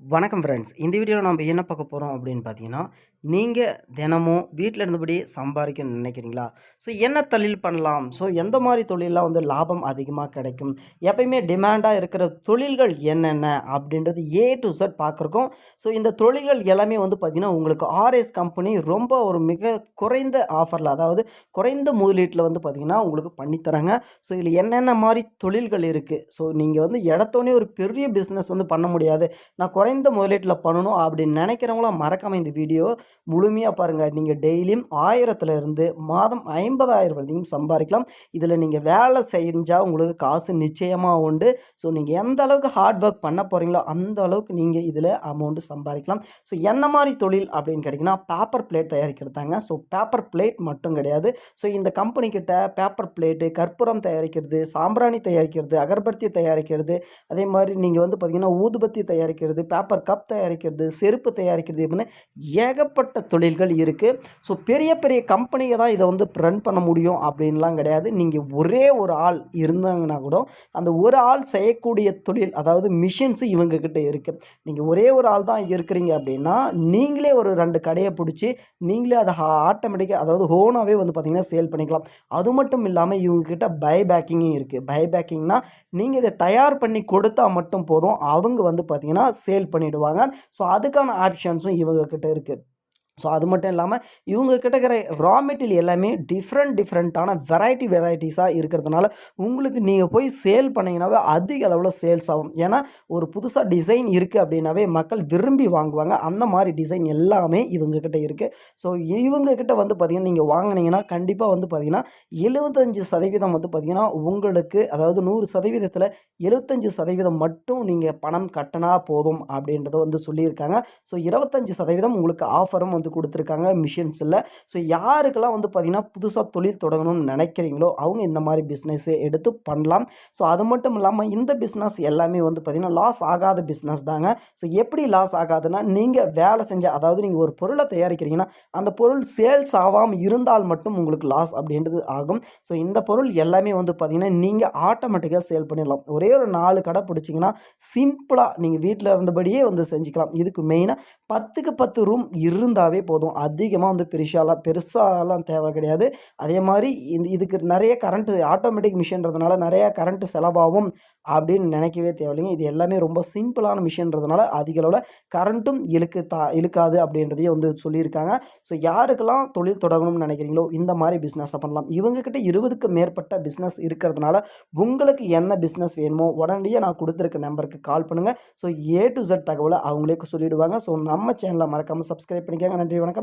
வணக்கம் ஃப்ரெண்ட்ஸ் இந்த வீடியோவில் நம்ம என்ன பார்க்க போகிறோம் அப்படின்னு பார்த்தீங்கன்னா நீங்கள் தினமும் வீட்டில் இருந்தபடி சம்பாதிக்கணும்னு நினைக்கிறீங்களா? ஸோ என்ன தொழில் பண்ணலாம்? ஸோ எந்த மாதிரி தொழிலெலாம் வந்து லாபம் அதிகமாக கிடைக்கும்? எப்பயுமே டிமாண்டாக இருக்கிற தொழில்கள் என்னென்ன? அப்படின்றது ஏ டு செட் பார்க்குறக்கும் ஸோ இந்த தொழில்கள் எல்லாமே வந்து பார்த்திங்கன்னா உங்களுக்கு ஆர்எஸ் கம்பெனி ரொம்ப ஒரு மிக குறைந்த ஆஃபரில் அதாவது குறைந்த முதலீட்டில் வந்து பார்த்திங்கன்னா உங்களுக்கு பண்ணித்தராங்க ஸோ இதில் என்னென்ன மாதிரி தொழில்கள் இருக்குது ஸோ நீங்கள் வந்து இடத்தோடனே ஒரு பெரிய பிஸ்னஸ் வந்து பண்ண முடியாது. நான் குறைந்த முதலீட்டில் பண்ணணும் அப்படின்னு நினைக்கிறவங்களாம் மறக்காமல் இந்த வீடியோ முழுமையாக பாருங்கள் நீங்கள் டெய்லியும் ஆயிரத்துலேருந்து மாதம் ஐம்பதாயிரம் வரைக்கும் சம்பாதிக்கலாம். இதில் நீங்கள் வேலை செஞ்சால் உங்களுக்கு காசு நிச்சயமாக உண்டு. ஸோ நீங்கள் எந்த அளவுக்கு ஹார்ட் ஒர்க் பண்ண போகிறீங்களோ அந்த அளவுக்கு நீங்கள் இதில் அமௌண்ட்டு சம்பாதிக்கலாம். ஸோ என்ன மாதிரி தொழில் அப்படின்னு கேட்டிங்கன்னா பேப்பர் பிளேட் தயாரிக்கிறதாங்க ஸோ பேப்பர் பிளேட் மட்டும் கிடையாது. ஸோ இந்த கம்பெனிக்கிட்ட பேப்பர் பிளேட்டு கற்பூரம் தயாரிக்கிறது சாம்பிராணி தயாரிக்கிறது அகர்பத்தி தயாரிக்கிறது அதே மாதிரி நீங்கள் வந்து பார்த்திங்கன்னா ஊதுபத்தி தயாரிக்கிறது பேப்பர் கப் தயாரிக்கிறது செருப்பு தயாரிக்கிறது அப்படின்னு ஏகப்பட்ட தொழில்கள் இருக்குது ஸோ பெரிய பெரிய கம்பெனியை தான் இதை வந்து ரன் பண்ண முடியும் அப்படின்லாம் கிடையாது. நீங்கள் ஒரே ஒரு ஆள் இருந்தாங்கன்னா கூட அந்த ஒரு ஆள் செய்யக்கூடிய தொழில் அதாவது மிஷின்ஸு இவங்கக்கிட்ட இருக்குது நீங்கள் ஒரே ஒரு ஆள் தான் இருக்கிறீங்க அப்படின்னா நீங்களே ஒரு ரெண்டு கடையை பிடிச்சி நீங்களே அதை ஆட்டோமேட்டிக்காக அதாவது ஹோனாகவே வந்து பார்த்திங்கன்னா சேல் பண்ணிக்கலாம். அது மட்டும் இல்லாமல் இவங்கக்கிட்ட பை பேக்கிங்கும் இருக்குது பை பேக்கிங்னா நீங்கள் இதை தயார் பண்ணி கொடுத்தா மட்டும் போதும். அவங்க வந்து பார்த்திங்கன்னா சேல் பண்ணிவிடுவாங்க ஸோ அதுக்கான ஆப்ஷன்ஸும் இவங்கக்கிட்ட இருக்குது ஸோ அது மட்டும் இல்லாமல் இவங்க கிட்டக்கிற இருக்கிற ரா மெட்டீரியல் எல்லாமே டிஃப்ரெண்ட் டிஃப்ரெண்ட்டான வெரைட்டி வெரைட்டிஸாக இருக்கிறதுனால உங்களுக்கு நீங்கள் போய் சேல் பண்ணிங்கனாவே அதிக அளவில் சேல்ஸ் ஆகும். ஏன்னா ஒரு புதுசாக டிசைன் இருக்குது அப்படின்னாவே மக்கள் விரும்பி வாங்குவாங்க. அந்த மாதிரி டிசைன் எல்லாமே இவங்கக்கிட்ட இருக்குது ஸோ இவங்கக்கிட்ட வந்து பார்த்திங்கன்னா நீங்கள் வாங்கினீங்கன்னா கண்டிப்பாக வந்து பார்த்திங்கன்னா எழுபத்தஞ்சு சதவீதம் வந்து பார்த்திங்கன்னா உங்களுக்கு அதாவது நூறு சதவீதத்தில் எழுபத்தஞ்சு சதவீதம் மட்டும் நீங்கள் பணம் கட்டினா போதும் அப்படின்றத வந்து சொல்லியிருக்காங்க. ஸோ இருபத்தஞ்சி சதவீதம் உங்களுக்கு ஆஃபரும் வந்து கொடுத்துருக்காங்க மிஷின்ஸில். ஸோ யாருக்கெல்லாம் வந்து பார்த்திங்கன்னா புதுசாக தொழில் தொடங்கணும்னு நினைக்கிறீங்களோ அவங்க இந்த மாதிரி பிஸ்னஸ்ஸை எடுத்து பண்ணலாம். ஸோ அது மட்டும் இல்லாமல் இந்த பிஸ்னஸ் எல்லாமே வந்து பார்த்திங்கன்னா லாஸ் ஆகாத பிஸ்னஸ் தாங்க. ஸோ எப்படி லாஸ் ஆகாதுன்னா நீங்கள் வேலை செஞ்ச அதாவது நீங்கள் ஒரு பொருளை தயாரிக்கிறீங்கன்னா அந்த பொருள் சேல்ஸ் ஆகாமல் இருந்தால் மட்டும் உங்களுக்கு லாஸ் அப்படின்றது ஆகும். ஸோ இந்த பொருள் எல்லாமே வந்து பார்த்திங்கன்னா நீங்கள் ஆட்டோமேட்டிக்காக சேல் பண்ணிடலாம். ஒரே ஒரு நாலு கடை பிடிச்சிங்கன்னா சிம்பிளாக நீங்கள் வீட்டில் இருந்தபடியே வந்து செஞ்சுக்கலாம். இதுக்கு மெயினாக பத்துக்கு பத்து ரூம் இருந்தாவே போதும். அதிகமாக வந்து பெருசாலாம் பெருசாலாம் தேவை கிடையாது. அதே மாதிரி இந்த இதுக்கு நிறைய கரண்ட்டு ஆட்டோமேட்டிக் மிஷின்றதுனால நிறையா கரண்ட்டு செலவாகும் அப்படின்னு நினைக்கவே தேவையில்லைங்க. இது எல்லாமே ரொம்ப சிம்பிளான மிஷின்றதுனால அதிக அளவில் கரண்ட்டும் இழுக்கு தா இழுக்காது அப்படின்றதையும் வந்து சொல்லியிருக்காங்க. ஸோ யாருக்கெல்லாம் தொழில் தொடங்கணும்னு நினைக்கிறீங்களோ இந்த மாதிரி பிஸ்னஸை பண்ணலாம். இவங்கக்கிட்ட இருபதுக்கு மேற்பட்ட பிஸ்னஸ் இருக்கிறதுனால உங்களுக்கு என்ன பிஸ்னஸ் வேணுமோ உடனடியாக நான் கொடுத்துருக்க நம்பருக்கு கால் பண்ணுங்கள் ஸோ ஏ டு ஜெட் தகவலை அவங்களே சொல்லிவிடுவாங்க ஸோ நம்ம சேனலை மறக்காமல் சப்ஸ்கிரைப் பண்ணிக்கோங்க. நன்றி வணக்கம்.